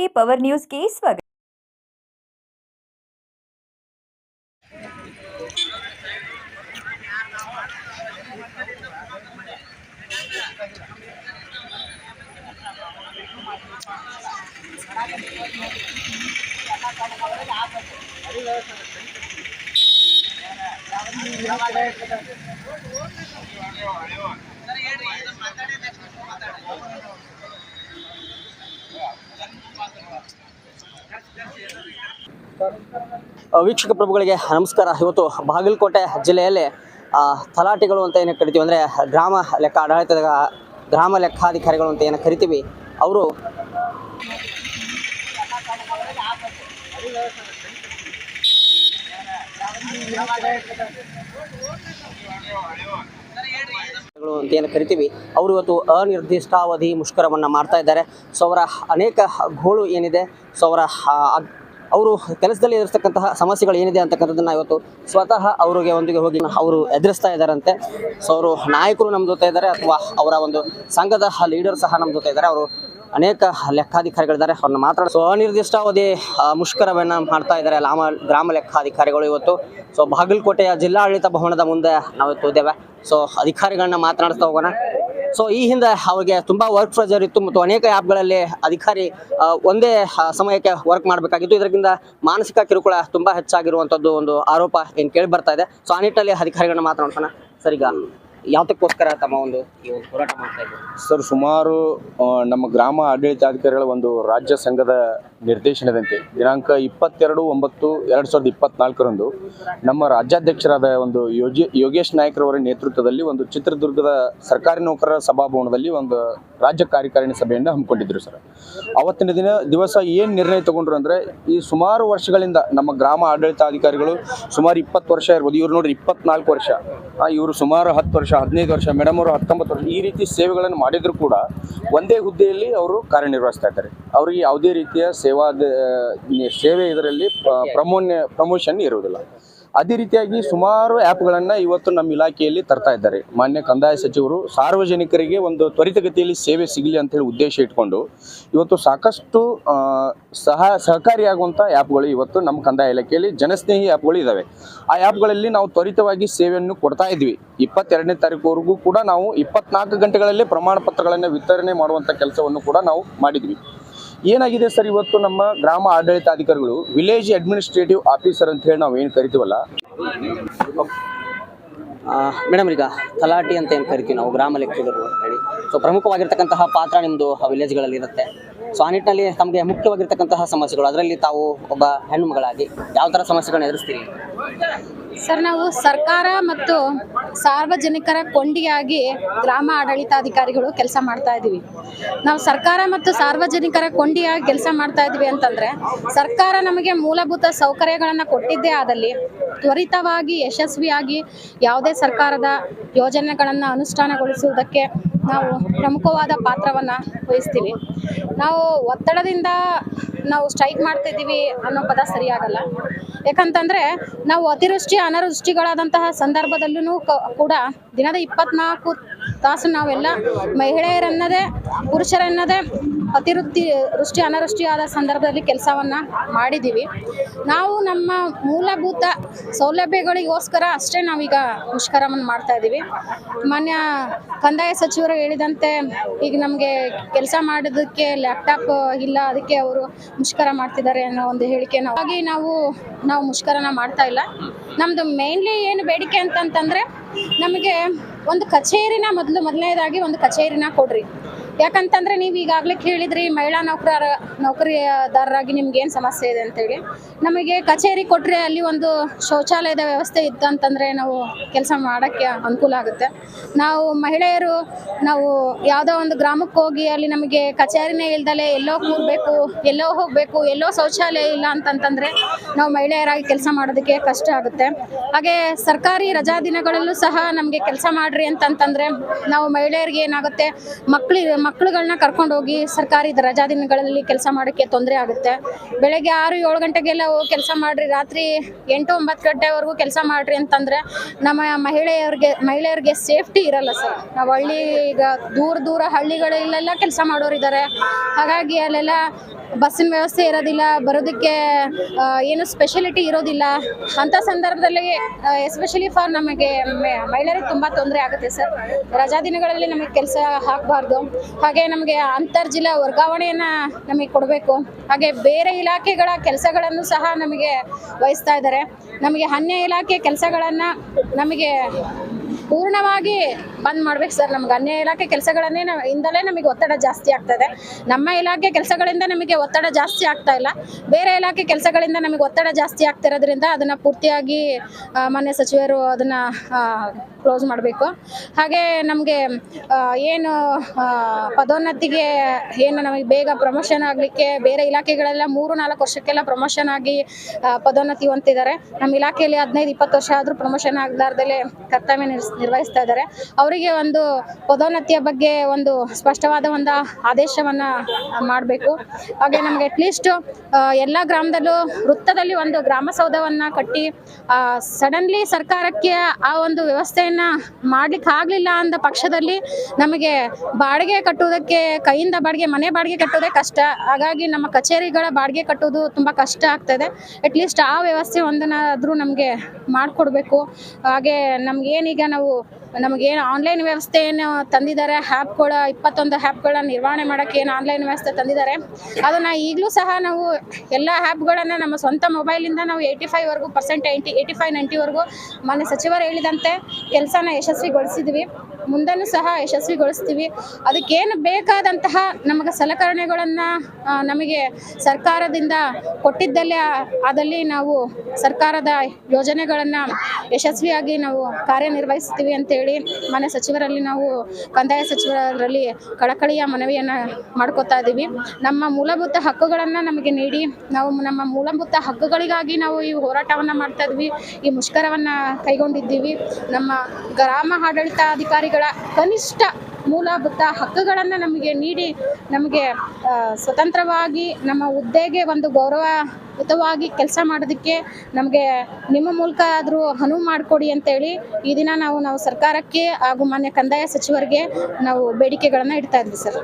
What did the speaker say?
करे power news के स्वागत। ವೀಕ್ಷಕ ಪ್ರಭುಗಳಿಗೆ ನಮಸ್ಕಾರ. ಇವತ್ತು ಬಾಗಲಕೋಟೆ ಜಿಲ್ಲೆಯಲ್ಲಿ ತಲಾಟಿಗಳು ಅಂತ ಏನು ಕರಿತೀವಿ ಅಂದರೆ, ಗ್ರಾಮ ಲೆಕ್ಕ, ಆಡಳಿತದ ಗ್ರಾಮ ಲೆಕ್ಕಾಧಿಕಾರಿಗಳು ಅಂತ ಏನು ಕರಿತೀವಿ, ಅವರು ಅಂತ ಏನು ಕರಿತೀವಿ, ಅವರು ಇವತ್ತು ಅನಿರ್ದಿಷ್ಟಾವಧಿ ಮುಷ್ಕರವನ್ನು ಮಾಡ್ತಾ ಇದ್ದಾರೆ. ಸೊ, ಅವರ ಅನೇಕ ಗೋಳು ಏನಿದೆ, ಸೊ, ಅವರ ಅವರು ಕೆಲಸದಲ್ಲಿ ಎದುರಿಸ್ತಕ್ಕಂತಹ ಸಮಸ್ಯೆಗಳು ಏನಿದೆ ಅಂತಕ್ಕಂಥದ್ದನ್ನು ಇವತ್ತು ಸ್ವತಃ ಅವರಿಗೆ ಒಂದಿಗೆ ಹೋಗಿ ಅವರು ಎದುರಿಸ್ತಾ ಇದ್ದಾರಂತೆ. ಸೊ ಅವರು ನಾಯಕರು ನಮ್ಮ ಜೊತೆ ಇದ್ದಾರೆ ಅಥವಾ ಅವರ ಒಂದು ಸಂಘದ ಲೀಡರ್ ಸಹ ನಮ್ಮ ಜೊತೆ ಇದ್ದಾರೆ. ಅವರು ಅನೇಕ ಲೆಕ್ಕಾಧಿಕಾರಿಗಳಿದ್ದಾರೆ. ಅವ್ರನ್ನ ಮಾತಾಡ ಸೊ ಅನಿರ್ದಿಷ್ಟಾವಧಿ ಮುಷ್ಕರವನ್ನು ಮಾಡ್ತಾ ಇದ್ದಾರೆ ಲಾಮ, ಗ್ರಾಮ ಲೆಕ್ಕಾಧಿಕಾರಿಗಳು ಇವತ್ತು. ಸೊ ಬಾಗಲಕೋಟೆಯ ಜಿಲ್ಲಾಡಳಿತ ಭವನದ ಮುಂದೆ ನಾವು ಇವತ್ತು ಇದ್ದೇವೆ. ಸೊ ಅಧಿಕಾರಿಗಳನ್ನ ಮಾತನಾಡ್ತಾ ಹೋಗೋಣ. ಸೊ ಈ ಹಿಂದೆ ಅವರಿಗೆ ತುಂಬಾ ವರ್ಕ್ ಪ್ರೆಷರ್ ಇತ್ತು ಮತ್ತು ಅನೇಕ ಆ್ಯಪ್ಗಳಲ್ಲಿ ಅಧಿಕಾರಿ ಒಂದೇ ಸಮಯಕ್ಕೆ ವರ್ಕ್ ಮಾಡಬೇಕಾಗಿತ್ತು. ಇದರಿಂದ ಮಾನಸಿಕ ಕಿರುಕುಳ ತುಂಬಾ ಹೆಚ್ಚಾಗಿರುವಂಥದ್ದು ಒಂದು ಆರೋಪ ಏನು ಕೇಳಿ ಬರ್ತಾ ಇದೆ. ಸೊ ಆ ನಿಟ್ಟಲ್ಲಿ ಅಧಿಕಾರಿಗಳನ್ನ ಮಾತನಾಡ್ಸೋಣ ಸರ್ ಈಗ ಯಾವ್ದಕ್ಕೋಸ್ಕರ ತಮ್ಮ ಒಂದು ಈ ಒಂದು ಹೋರಾಟ ಮಾಡ್ತಾ ಇದ್ದಾರೆ? ಸರ್ ಸುಮಾರು ನಮ್ಮ ಗ್ರಾಮ ಆಡಳಿತಾಧಿಕಾರಿಗಳ ಒಂದು ರಾಜ್ಯ ಸಂಘದ ನಿರ್ದೇಶನದಂತೆ ದಿನಾಂಕ ಇಪ್ಪತ್ತೆರಡು ಒಂಬತ್ತು ಎರಡು ಸಾವಿರದ ಇಪ್ಪತ್ನಾಲ್ಕರಂದು ನಮ್ಮ ರಾಜ್ಯಾಧ್ಯಕ್ಷರಾದ ಒಂದು ಯೋಗಿ ಯೋಗೇಶ್ ನಾಯ್ಕರವರ ನೇತೃತ್ವದಲ್ಲಿ ಒಂದು ಚಿತ್ರದುರ್ಗದ ಸರ್ಕಾರಿ ನೌಕರರ ಸಭಾಭವನದಲ್ಲಿ ಒಂದು ರಾಜ್ಯ ಕಾರ್ಯಕಾರಿಣಿ ಸಭೆಯನ್ನು ಹಮ್ಮಿಕೊಂಡಿದ್ರು ಸರ್. ಅವತ್ತಿನ ದಿನ ದಿವಸ ಏನು ನಿರ್ಣಯ ತಗೊಂಡ್ರು ಅಂದರೆ ಈ ಸುಮಾರು ವರ್ಷಗಳಿಂದ ನಮ್ಮ ಗ್ರಾಮ ಆಡಳಿತಾಧಿಕಾರಿಗಳು ಸುಮಾರು ಇಪ್ಪತ್ತು ವರ್ಷ ಇರ್ಬೋದು. ಇವ್ರು ನೋಡಿ ಇಪ್ಪತ್ನಾಲ್ಕು ವರ್ಷ. ಆ, ಇವರು ಸುಮಾರು ಹತ್ತು ವರ್ಷ ಹದಿನೈದು ವರ್ಷ ಮೇಡಮ್ ಅವರು ಹತ್ತೊಂಬತ್ತು ವರ್ಷ ಈ ರೀತಿ ಸೇವೆಗಳನ್ನು ಮಾಡಿದರೂ ಕೂಡ ಒಂದೇ ಹುದ್ದೆಯಲ್ಲಿ ಅವರು ಕಾರ್ಯನಿರ್ವಹಿಸ್ತಾ ಇದ್ದಾರೆ. ಅವರಿಗೆ ಯಾವುದೇ ರೀತಿಯ ಸೇವಾ ಸೇವೆ ಇದರಲ್ಲಿ ಪ್ರಮೋನ್ಯ, ಪ್ರಮೋಷನ್ ಇರುವುದಿಲ್ಲ. ಅದೇ ರೀತಿಯಾಗಿ ಸುಮಾರು ಆ್ಯಪ್ಗಳನ್ನು ಇವತ್ತು ನಮ್ಮ ಇಲಾಖೆಯಲ್ಲಿ ತರ್ತಾ ಇದ್ದಾರೆ. ಮಾನ್ಯ ಕಂದಾಯ ಸಚಿವರು ಸಾರ್ವಜನಿಕರಿಗೆ ಒಂದು ತ್ವರಿತಗತಿಯಲ್ಲಿ ಸೇವೆ ಸಿಗಲಿ ಅಂತ ಹೇಳಿ ಉದ್ದೇಶ ಇಟ್ಕೊಂಡು ಇವತ್ತು ಸಾಕಷ್ಟು ಸಹ ಸಹಕಾರಿಯಾಗುವಂಥ ಆ್ಯಪ್ಗಳು ಇವತ್ತು ನಮ್ಮ ಕಂದಾಯ ಇಲಾಖೆಯಲ್ಲಿ ಜನಸ್ನೇಹಿ ಆ್ಯಪ್ಗಳು ಇದ್ದಾವೆ ಆ ಆ್ಯಪ್ಗಳಲ್ಲಿ ನಾವು ತ್ವರಿತವಾಗಿ ಸೇವೆಯನ್ನು ಕೊಡ್ತಾ ಇದ್ವಿ. ಇಪ್ಪತ್ತೆರಡನೇ ತಾರೀಕುವರೆಗೂ ಕೂಡ ನಾವು ಇಪ್ಪತ್ನಾಲ್ಕು ಗಂಟೆಗಳಲ್ಲಿ ಪ್ರಮಾಣ ಪತ್ರಗಳನ್ನು ವಿತರಣೆ ಮಾಡುವಂಥ ಕೆಲಸವನ್ನು ಕೂಡ ನಾವು ಮಾಡಿದ್ವಿ. ಏನಾಗಿದೆ ಸರ್ ಇವತ್ತು ನಮ್ಮ ಗ್ರಾಮ ಆಡಳಿತಾಧಿಕಾರಿಗಳು ವಿಲೇಜ್ ಅಡ್ಮಿನಿಸ್ಟ್ರೇಟಿವ್ ಆಫೀಸರ್ ಅಂತ ಹೇಳಿ ನಾವು ಏನು ಕರಿತೀವಲ್ಲ? ಮೇಡಮ್ ಈಗ ತಲಾಟಿ ಅಂತ ಏನು ಕರಿತೀವಿ ನಾವು, ಗ್ರಾಮ ಲೆಕ್ಕಿಗರು ಅಂತ ಹೇಳಿ. ಸೊ ಪ್ರಮುಖವಾಗಿರ್ತಕ್ಕಂತಹ ಪಾತ್ರ ನಿಮ್ಮದು ವಿಲೇಜ್ಗಳಲ್ಲಿ ಇರುತ್ತೆ. ಸೊ ಆ ನಿಟ್ಟಿನಲ್ಲಿ ತಮಗೆ ಮುಖ್ಯವಾಗಿರ್ತಕ್ಕಂತಹ ಸಮಸ್ಯೆಗಳು. ಅದರಲ್ಲಿ ತಾವು ಒಬ್ಬ ಹೆಣ್ಣು ಮಗಳಾಗಿ ಯಾವ ಥರ ಸಮಸ್ಯೆಗಳನ್ನ ಎದುರಿಸ್ತೀರಿ? ಸರ್, ನಾವು ಸರ್ಕಾರ ಮತ್ತು ಸಾರ್ವಜನಿಕರ ಕೊಂಡಿಯಾಗಿ ಗ್ರಾಮ ಆಡಳಿತಾಧಿಕಾರಿಗಳು ಕೆಲಸ ಮಾಡ್ತಾ ಇದ್ದೀವಿ ನಾವು ಸರ್ಕಾರ ಮತ್ತು ಸಾರ್ವಜನಿಕರ ಕೊಂಡಿಯಾಗಿ ಕೆಲಸ ಮಾಡ್ತಾ ಇದ್ದೀವಿ ಅಂತಂದ್ರೆ, ಸರ್ಕಾರ ನಮಗೆ ಮೂಲಭೂತ ಸೌಕರ್ಯಗಳನ್ನು ಕೊಟ್ಟಿದ್ದೇ ಆದಲ್ಲಿ, ತ್ವರಿತವಾಗಿ ಯಶಸ್ವಿಯಾಗಿ ಯಾವುದೇ ಸರ್ಕಾರದ ಯೋಜನೆಗಳನ್ನು ಅನುಷ್ಠಾನಗೊಳಿಸುವುದಕ್ಕೆ ನಾವು ಪ್ರಮುಖವಾದ ಪಾತ್ರವನ್ನು ವಹಿಸ್ತೀವಿ. ನಾವು ಒತ್ತಡದಿಂದ ನಾವು ಸ್ಟ್ರೈಕ್ ಮಾಡ್ತಿದ್ದೀವಿ ಅನ್ನೋ ಪದ ಸರಿಯಾಗಲ್ಲ. ಯಾಕಂತಂದರೆ ನಾವು ಅತಿವೃಷ್ಟಿ, ಅನಾವೃಷ್ಟಿಗಳಾದಂತಹ ಸಂದರ್ಭದಲ್ಲೂ ಕೂಡ ದಿನದ ಇಪ್ಪತ್ನಾಲ್ಕು ತಾಸು ನಾವೆಲ್ಲ ಮಹಿಳೆಯರನ್ನದೇ, ಪುರುಷರನ್ನದೇ ಅತಿವೃಷ್ಟಿ, ವೃಷ್ಟಿ, ಅನಾವೃಷ್ಟಿಯಾದ ಸಂದರ್ಭದಲ್ಲಿ ಕೆಲಸವನ್ನು ಮಾಡಿದ್ದೀವಿ ನಾವು ನಮ್ಮ ಮೂಲಭೂತ ಸೌಲಭ್ಯಗಳಿಗೋಸ್ಕರ ಅಷ್ಟೇ ನಾವೀಗ ಮುಷ್ಕರವನ್ನು ಮಾಡ್ತಾ ಇದ್ದೀವಿ ಮಾನ್ಯ ಕಂದಾಯ ಸಚಿವರು ಹೇಳಿದಂತೆ ಈಗ ನಮಗೆ ಕೆಲಸ ಮಾಡೋದಕ್ಕೆ ಲ್ಯಾಪ್ಟಾಪ್ ಇಲ್ಲ, ಅದಕ್ಕೆ ಅವರು ಮುಷ್ಕರ ಮಾಡ್ತಿದ್ದಾರೆ ಅನ್ನೋ ಒಂದು ಹೇಳಿಕೆ ಹಾಗಾಗಿ ನಾವು ನಾವು ಮುಷ್ಕರನ ಮಾಡ್ತಾ ಇಲ್ಲ. ನಮ್ಮದು ಮೇನ್ಲಿ ಏನು ಬೇಡಿಕೆ ಅಂತಂತಂದರೆ ನಮಗೆ ಒಂದು ಕಚೇರಿನ ಮೊದಲು, ಮೊದಲನೇದಾಗಿ ಒಂದು ಕಚೇರಿನ ಕೊಡ್ರಿ. ಯಾಕಂತಂದ್ರೆ ನೀವು ಈಗಾಗಲೇ ಕೇಳಿದ್ರಿ, ಮಹಿಳಾ ನೌಕರ ನೌಕರಿದಾರರಾಗಿ ನಿಮ್ಗೆ ಏನು ಸಮಸ್ಯೆ ಇದೆ ಅಂತೇಳಿ. ನಮಗೆ ಕಚೇರಿ ಕೊಟ್ಟರೆ ಅಲ್ಲಿ ಒಂದು ಶೌಚಾಲಯದ ವ್ಯವಸ್ಥೆ ಇತ್ತು ಅಂತಂದರೆ ನಾವು ಕೆಲಸ ಮಾಡೋಕ್ಕೆ ಅನುಕೂಲ ಆಗುತ್ತೆ. ನಾವು ಮಹಿಳೆಯರು, ನಾವು ಯಾವುದೋ ಒಂದು ಗ್ರಾಮಕ್ಕೆ ಹೋಗಿ ಅಲ್ಲಿ ನಮಗೆ ಕಚೇರಿನೇ ಇಲ್ದಲೆ ಎಲ್ಲೋ ಕೂರಬೇಕು, ಎಲ್ಲೋ ಹೋಗಬೇಕು, ಎಲ್ಲೋ ಶೌಚಾಲಯ ಇಲ್ಲ ಅಂತಂತಂದರೆ ನಾವು ಮಹಿಳೆಯರಾಗಿ ಕೆಲಸ ಮಾಡೋದಕ್ಕೆ ಕಷ್ಟ ಆಗುತ್ತೆ. ಹಾಗೆ ಸರ್ಕಾರಿ ರಜಾ ದಿನಗಳಲ್ಲೂ ಸಹ ನಮಗೆ ಕೆಲಸ ಮಾಡ್ರಿ ಅಂತಂತಂದರೆ ನಾವು ಮಹಿಳೆಯರಿಗೆ ಏನಾಗುತ್ತೆ ಮಕ್ಕಳಿ ಮಕ್ಕಳುಗಳನ್ನ ಕರ್ಕೊಂಡು ಹೋಗಿ ಸರ್ಕಾರಿ ರಜಾ ದಿನಗಳಲ್ಲಿ ಕೆಲಸ ಮಾಡೋಕ್ಕೆ ತೊಂದರೆ ಆಗುತ್ತೆ. ಬೆಳಗ್ಗೆ ಆರು, ಏಳು ಗಂಟೆಗೆಲ್ಲ ಕೆಲಸ ಮಾಡ್ರಿ, ರಾತ್ರಿ ಎಂಟು, ಒಂಬತ್ತು ಗಂಟೆವರೆಗೂ ಕೆಲಸ ಮಾಡ್ರಿ ಅಂತಂದ್ರೆ ನಮ್ಮ ಮಹಿಳೆಯರಿಗೆ ಮಹಿಳೆಯರಿಗೆ ಸೇಫ್ಟಿ ಇರಲ್ಲ ಸರ್. ನಾವು ಹಳ್ಳಿ ಈಗ ದೂರ ದೂರ ಹಳ್ಳಿಗಳಲ್ಲೆಲ್ಲ ಕೆಲಸ ಮಾಡೋರಿದ್ದಾರೆ ಹಾಗಾಗಿ ಅಲ್ಲೆಲ್ಲ ಬಸ್ಸಿನ ವ್ಯವಸ್ಥೆ ಇರೋದಿಲ್ಲ, ಬರೋದಕ್ಕೆ ಏನು ಸ್ಪೆಷಲಿಟಿ ಇರೋದಿಲ್ಲ. ಅಂಥ ಸಂದರ್ಭದಲ್ಲಿ ಎಸ್ಪೆಷಲಿ ಫಾರ್ ನಮಗೆ ಮಹಿಳೆಯರಿಗೆ ತುಂಬ ತೊಂದರೆ ಆಗುತ್ತೆ ಸರ್. ರಜಾ ದಿನಗಳಲ್ಲಿ ನಮಗೆ ಕೆಲಸ ಹಾಕಬಾರ್ದು. ಹಾಗೆ ನಮಗೆ ಅಂತರ್ಜಿಲ್ಲಾ ವರ್ಗಾವಣೆಯನ್ನು ನಮಗೆ ಕೊಡಬೇಕು. ಹಾಗೆ ಬೇರೆ ಇಲಾಖೆಗಳ ಕೆಲಸಗಳನ್ನು ಸಹ ನಮಗೆ ವಹಿಸ್ತಾ ಇದ್ದಾರೆ. ನಮಗೆ ಅನ್ಯ ಇಲಾಖೆ ಕೆಲಸಗಳನ್ನು ನಮಗೆ ಪೂರ್ಣವಾಗಿ ಬಂದ್ ಮಾಡ್ಬೇಕು ಸರ್. ನಮ್ಗೆ ಅನ್ಯ ಇಲಾಖೆ ಕೆಲಸಗಳನ್ನೇ ಇಂದಲೇ ನಮಗೆ ಒತ್ತಡ ಜಾಸ್ತಿ ಆಗ್ತದೆ. ನಮ್ಮ ಇಲಾಖೆ ಕೆಲಸಗಳಿಂದ ನಮಗೆ ಒತ್ತಡ ಜಾಸ್ತಿ ಆಗ್ತಾ ಇಲ್ಲ. ಬೇರೆ ಇಲಾಖೆ ಕೆಲಸಗಳಿಂದ ನಮಗೆ ಒತ್ತಡ ಜಾಸ್ತಿ ಆಗ್ತಿರೋದ್ರಿಂದ ಅದನ್ನು ಪೂರ್ತಿಯಾಗಿ ಮಾನ್ಯ ಸಚಿವರು ಅದನ್ನು ಕ್ಲೋಸ್ ಮಾಡಬೇಕು. ಹಾಗೆ ನಮಗೆ ಏನು ಪದೋನ್ನತಿಗೆ ಏನು ನಮಗೆ ಬೇಗ ಪ್ರಮೋಷನ್ ಆಗಲಿಕ್ಕೆ ಬೇರೆ ಇಲಾಖೆಗಳೆಲ್ಲ ಮೂರು ನಾಲ್ಕು ವರ್ಷಕ್ಕೆಲ್ಲ ಪ್ರಮೋಷನ್ ಆಗಿ ಪದೋನ್ನತಿ ಹೊಂತಿದ್ದಾರೆ ನಮ್ಮ ಇಲಾಖೆಯಲ್ಲಿ ಹದಿನೈದು, ಇಪ್ಪತ್ತು ವರ್ಷ ಆದರೂ ಪ್ರಮೋಷನ್ ಆಗಲಾರ್ದಲ್ಲೇ ಕರ್ತವ್ಯ ನಿರ್ವಹಿಸ್ತಾ ಇದ್ದಾರೆ. ಅವರಿಗೆ ಒಂದು ಪದೋನ್ನತಿಯ ಬಗ್ಗೆ ಒಂದು ಸ್ಪಷ್ಟವಾದ ಒಂದು ಆದೇಶವನ್ನು ಮಾಡಬೇಕು. ಹಾಗೆ ನಮಗೆ ಅಟ್ಲೀಸ್ಟ್ ಎಲ್ಲ ಗ್ರಾಮದಲ್ಲೂ ವೃತ್ತದಲ್ಲಿ ಒಂದು ಗ್ರಾಮ ಸೌಧವನ್ನು ಕಟ್ಟಿ ಸಡನ್ಲಿ ಸರ್ಕಾರಕ್ಕೆ ಆ ಒಂದು ವ್ಯವಸ್ಥೆಯನ್ನು ಮಾಡ್ಲಿಕ್ಕೆ ಆಗಲಿಲ್ಲ ಅಂದ ಪಕ್ಷದಲ್ಲಿ ನಮಗೆ ಬಾಡಿಗೆ ಕಟ್ಟುವುದಕ್ಕೆ, ಕೈಯಿಂದ ಬಾಡಿಗೆ, ಮನೆ ಬಾಡಿಗೆ ಕಟ್ಟೋದೇ ಕಷ್ಟ. ಹಾಗಾಗಿ ನಮ್ಮ ಕಚೇರಿಗಳ ಬಾಡಿಗೆ ಕಟ್ಟೋದು ತುಂಬ ಕಷ್ಟ ಆಗ್ತದೆ. ಅಟ್ಲೀಸ್ಟ್ ಆ ವ್ಯವಸ್ಥೆ ಒಂದನ್ನಾದರೂ ನಮಗೆ ಮಾಡಿಕೊಡ್ಬೇಕು. ಹಾಗೆ ನಮ್ಗೇನೀಗ ನಾವು ನಮಗೇನು ಆನ್ಲೈನ್ ವ್ಯವಸ್ಥೆ ಏನು ತಂದಿದ್ದಾರೆ ಆ್ಯಪ್ಗಳ ಇಪ್ಪತ್ತೊಂದು ಆ್ಯಪ್ಗಳ ನಿರ್ವಹಣೆ ಮಾಡೋಕ್ಕೆ ಏನು ಆನ್ಲೈನ್ ವ್ಯವಸ್ಥೆ ತಂದಿದ್ದಾರೆ, ಅದನ್ನು ಈಗಲೂ ಸಹ ನಾವು ಎಲ್ಲ ಆ್ಯಪ್ಗಳನ್ನು ನಮ್ಮ ಸ್ವಂತ ಮೊಬೈಲಿಂದ ನಾವು ಏಯ್ಟಿ ಫೈವ್ವರೆಗೂ ಪರ್ಸೆಂಟ್ ಏಯ್ಟಿ ಏಯ್ಟಿ ಫೈವ್ ನೈಂಟಿವರೆಗೂ ಮಾನ್ಯ ಸಚಿವರು ಹೇಳಿದಂತೆ ಕೆಲಸನ ಯಶಸ್ವಿಗೊಳಿಸಿದ್ವಿ. ಮುಂದೆನೂ ಸಹ ಯಶಸ್ವಿಗೊಳಿಸ್ತೀವಿ. ಅದಕ್ಕೇನು ಬೇಕಾದಂತಹ ನಮಗೆ ಸಲಕರಣೆಗಳನ್ನು ನಮಗೆ ಸರ್ಕಾರದಿಂದ ಕೊಟ್ಟಿದ್ದಲ್ಲೇ ಅದಲ್ಲಿ ನಾವು ಸರ್ಕಾರದ ಯೋಜನೆಗಳನ್ನು ಯಶಸ್ವಿಯಾಗಿ ನಾವು ಕಾರ್ಯನಿರ್ವಹಿಸ್ತೀವಿ ಅಂತೇಳಿ ಮನೆ ಸಚಿವರಲ್ಲಿ ನಾವು, ಕಂದಾಯ ಸಚಿವರಲ್ಲಿ ಕಳಕಳಿಯ ಮನವಿಯನ್ನು ಮಾಡ್ಕೋತಾ ಇದ್ದೀವಿ ನಮ್ಮ ಮೂಲಭೂತ ಹಕ್ಕುಗಳನ್ನು ನಮಗೆ ನೀಡಿ ನಾವು ನಮ್ಮ ಮೂಲಭೂತ ಹಕ್ಕುಗಳಿಗಾಗಿ ನಾವು ಈ ಹೋರಾಟವನ್ನು ಮಾಡ್ತಾ ಇದ್ವಿ. ಈ ಮುಷ್ಕರವನ್ನು ಕೈಗೊಂಡಿದ್ದೀವಿ. ನಮ್ಮ ಗ್ರಾಮ ಆಡಳಿತಾಧಿಕಾರಿಗಳ ಕನಿಷ್ಠ ಮೂಲಭೂತ ಹಕ್ಕುಗಳನ್ನು ನಮಗೆ ನೀಡಿ, ನಮಗೆ ಸ್ವತಂತ್ರವಾಗಿ ನಮ್ಮ ಹುದ್ದೆಗೆ ಒಂದು ಗೌರವಯುತವಾಗಿ ಕೆಲಸ ಮಾಡೋದಕ್ಕೆ ನಮಗೆ ನಿಮ್ಮ ಮೂಲಕ ಆದರೂ ಅನುವು ಮಾಡಿಕೊಡಿ ಅಂತೇಳಿ ಈ ದಿನ ನಾವು ನಾವು ಸರ್ಕಾರಕ್ಕೆ ಹಾಗೂ ಮಾನ್ಯ ಕಂದಾಯ ಸಚಿವರಿಗೆ ನಾವು ಬೇಡಿಕೆಗಳನ್ನು ಇಡ್ತಾ ಇದ್ವಿ ಸರ್.